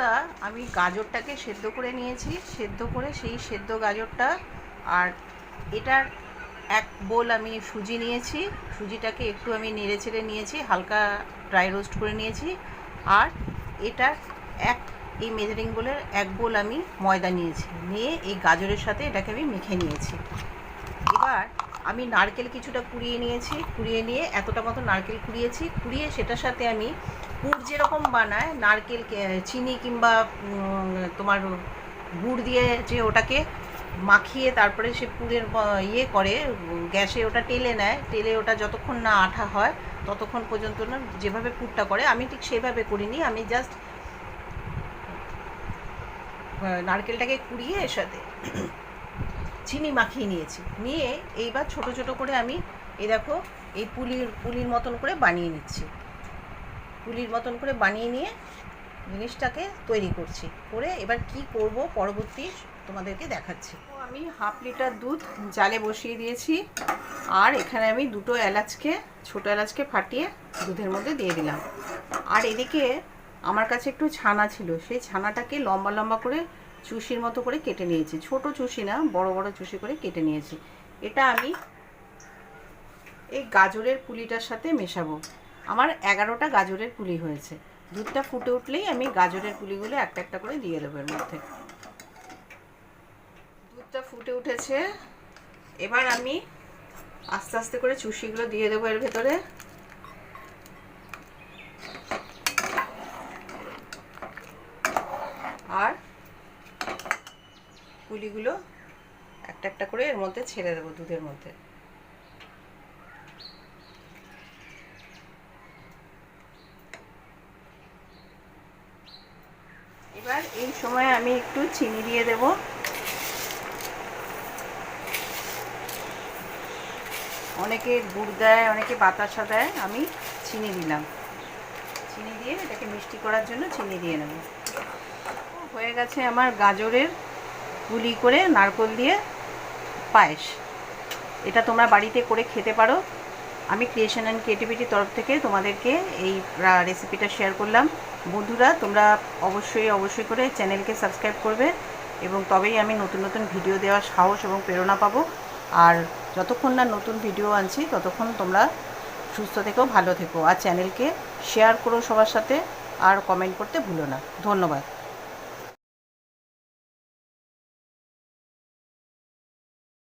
বন্ধুরা, আমি গাজরটাকে সেদ্ধ করে নিয়েছি। সেদ্ধ করে সেই সেদ্ধ গাজরটা আর এটার এক বোল আমি সুজি নিয়েছি। সুজিটাকে একটু আমি নেড়ে চেড়ে নিয়েছি, হালকা ড্রাই রোস্ট করে নিয়েছি। আর এটার এক, এই মেজারিং বোলের এক বোল আমি ময়দা নিয়েছি। নিয়ে এই গাজরের সাথে এটাকে আমি মেখে নিয়েছি। আমি নারকেল কিছুটা কুড়িয়ে নিয়েছি, কুড়িয়ে নিয়ে এতটা মতো নারকেল কুড়িয়েছি, কুড়িয়ে সেটার সাথে আমি পুর যেরকম বানায়, নারকেল চিনি কিংবা তোমার গুড় দিয়ে যে ওটাকে মাখিয়ে তারপরে সে পুরের ইয়ে করে, গ্যাসে ওটা টেলে নেয়, টেলে ওটা যতক্ষণ না আঠা হয় ততক্ষণ পর্যন্ত না যেভাবে পুরটা করে, আমি ঠিক সেভাবে করিনি, আমি জাস্ট নারকেলটাকে কুড়িয়ে এর সাথে চিনি মাখিয়ে নিয়েছি। নিয়ে এইবার ছোট ছোট করে আমি এই দেখো, এই পুলির পুলির মতন করে বানিয়ে নিচ্ছি। পুলির মতন করে বানিয়ে নিয়ে জিনিসটাকে তৈরি করছি। করে এবার কি করব পরবর্তী তোমাদেরকে দেখাচ্ছি। আমি হাফ লিটার দুধ জালে বসিয়ে দিয়েছি। আর এখানে আমি দুটো এলাচকে, ছোটো এলাচকে ফাটিয়ে দুধের মধ্যে দিয়ে দিলাম। আর এদিকে আমার কাছে একটু ছানা ছিল। সেই ছানাটাকে লম্বা লম্বা করে চুষির মতো করে কেটে নিয়েছি। ছোট চুষি না, বড় বড় চুষি করে কেটে নিয়েছি। এটা আমি এই গাজরের পুলিটার সাথে মেশাবো। আমার এগারোটা গাজরের পুলি হয়েছে। দুধটা ফুটে উঠলেই আমি গাজরের পুলিগুলো একটা একটা করে দিয়ে দেবো এর মধ্যে। দুধটা ফুটে উঠেছে। এবার আমি আস্তে আস্তে করে চুষিগুলো দিয়ে দেবো এর ভেতরে আর পুলিগুলো একটা একটা করে এর মধ্যে ছেড়ে দেবো, দুধের মধ্যে। এবার এই সময় আমি একটু চিনি দিয়ে দেব। অনেকে গুড় দেয়, অনেকে বাতাসা দেয়, আমি চিনি দিলাম। চিনি দিয়ে এটাকে মিষ্টি করার জন্য চিনি দিয়ে নেব। হয়ে গেছে আমার গাজরের গুলি করে নারকোল দিয়ে পায়েস। এটা তোমরা বাড়িতে করে খেতে পারো। আমি ক্রিয়েশন অ্যান্ড ক্রিয়েটিভিটির তরফ থেকে তোমাদেরকে এই রেসিপিটা শেয়ার করলাম। বন্ধুরা, তোমরা অবশ্যই অবশ্যই করে চ্যানেলকে সাবস্ক্রাইব করবে এবং তবেই আমি নতুন নতুন ভিডিও দেওয়ার সাহস এবং প্রেরণা পাবো। আর যতক্ষণ না নতুন ভিডিও আনছি, ততক্ষণ তোমরা সুস্থ থেকো, ভালো থেকো। আর চ্যানেলকে শেয়ার করো সবার সাথে। আর কমেন্ট করতে ভুলো না। ধন্যবাদ।